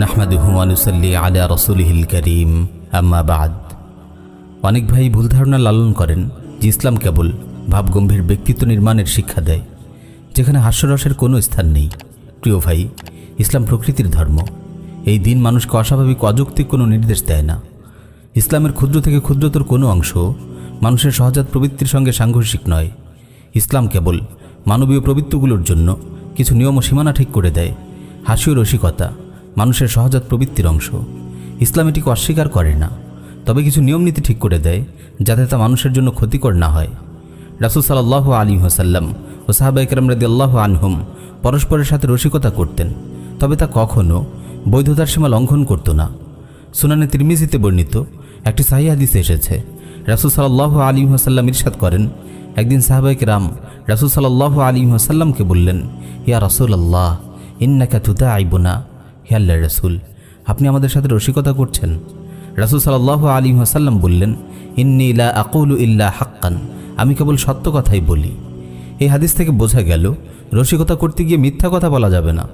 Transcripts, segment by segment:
নাহমাদুহু আনুসাল্লি আলা রসুলহিল করিম। আম্মা বাদ। অনেক ভাই ভুল ধারণা লালন করেন যে ইসলাম কেবল ভাবগম্ভীর ব্যক্তিত্ব নির্মাণের শিক্ষা দেয়, যেখানে হাস্যরসের কোনো স্থান নেই। প্রিয় ভাই, ইসলাম প্রকৃতির ধর্ম। এই দিন মানুষকে অস্বাভাবিক, অযৌক্তিক কোনো নির্দেশ দেয় না। ইসলামের ক্ষুদ্র থেকে ক্ষুদ্রতর কোনো অংশ মানুষের সহজাত প্রবৃত্তির সঙ্গে সাংঘর্ষিক নয়। ইসলাম কেবল মানবীয় প্রবৃত্তিগুলোর জন্য কিছু নিয়ম ও সীমানা ঠিক করে দেয়। হাসি ও রসিকতা মানুষের সহজাত প্রবৃত্তির অংশ। ইসলাম এটিকে অস্বীকার করে না, তবে কিছু নিয়ম নীতি ঠিক করে দেয়, যাতে তা মানুষের জন্য ক্ষতিকর না হয়। রাসুল সাল্লাহ আলী হাসাল্লাম ও সাহাবা ইকরাম রাদি আল্লাহ আনহুম পরস্পরের সাথে রসিকতা করতেন, তবে তা কখনও বৈধতার সীমা লঙ্ঘন করত না। সুনানে তিরমিজিতে বর্ণিত একটি সাহি হাদিসে এসেছে, রাসুল সাল্লাহ আলী হাসাল্লাম ইরশাদ করেন, একদিন সাহাবাইক রাম রাসুল সাল্লাহ আলী হাসাল্লামকে বললেন, ইয়া রসুল আল্লাহ ইন্নাকা তুতা আইবনা হে আল্লাহ রসুল, আপনি আমাদের সাথে রসিকতা করছেন। রাসুল সাল্লাহ আলী হাসাল্লাম বললেন, ইন্নি ইলা আকুলু ইল্লা হাক্কান আমি কেবল সত্য কথাই বলি। এই হাদিস থেকে বোঝা গেল, রসিকতা করতে গিয়ে মিথ্যা কথা বলা যাবে না।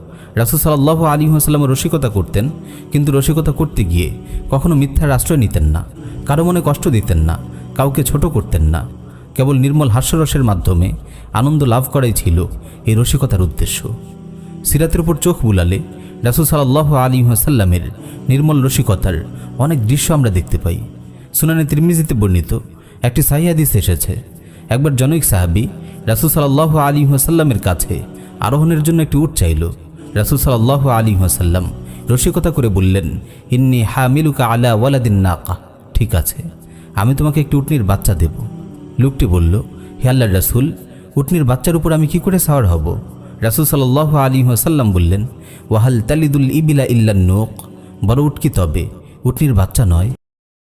রাসুল সাল্লাহ আলী হাসাল্লাম রসিকতা করতেন, কিন্তু রসিকতা করতে গিয়ে কখনো মিথ্যার আশ্রয় নিতেন না, কারও মনে কষ্ট দিতেন না, কাউকে ছোট করতেন না। কেবল নির্মল হাস্যরসের মাধ্যমে আনন্দ লাভ করাই ছিল এই রসিকতার উদ্দেশ্য। সিরাতের উপর চোখ বুলালে রাসুল সাল্লাহ আলী হাসাল্লামের নির্মল রসিকতার অনেক দৃশ্য আমরা দেখতে পাই। সুনানে তিরমিজিতে বর্ণিত একটি সাহিয়াদিস এসেছে। একবার জনৈক সাহাবি রাসুল সাল্লাহ আলী হাসাল্লামের কাছে আরোহণের জন্য একটি উট চাইল। রাসুল সাল্লাহ আলী হাসাল্লাম রসিকতা করে বললেন, ইন্নি হামিলুকা আলা ওয়ালাদিন নাকা। ঠিক আছে, আমি তোমাকে একটি উটনির বাচ্চা দেব। লোকটি বলল, হে আল্লাহ রাসুল, উটনির বাচ্চার উপর আমি কি করে সাওয়ার হব? রাসুল সাল্লাহ আলী হাসাল্লাম বললেন, ওয়াহাল তালিদুল ইবিলা ইল্লা নোক? বড় উটকি তবে, উটনির বাচ্চা নয়।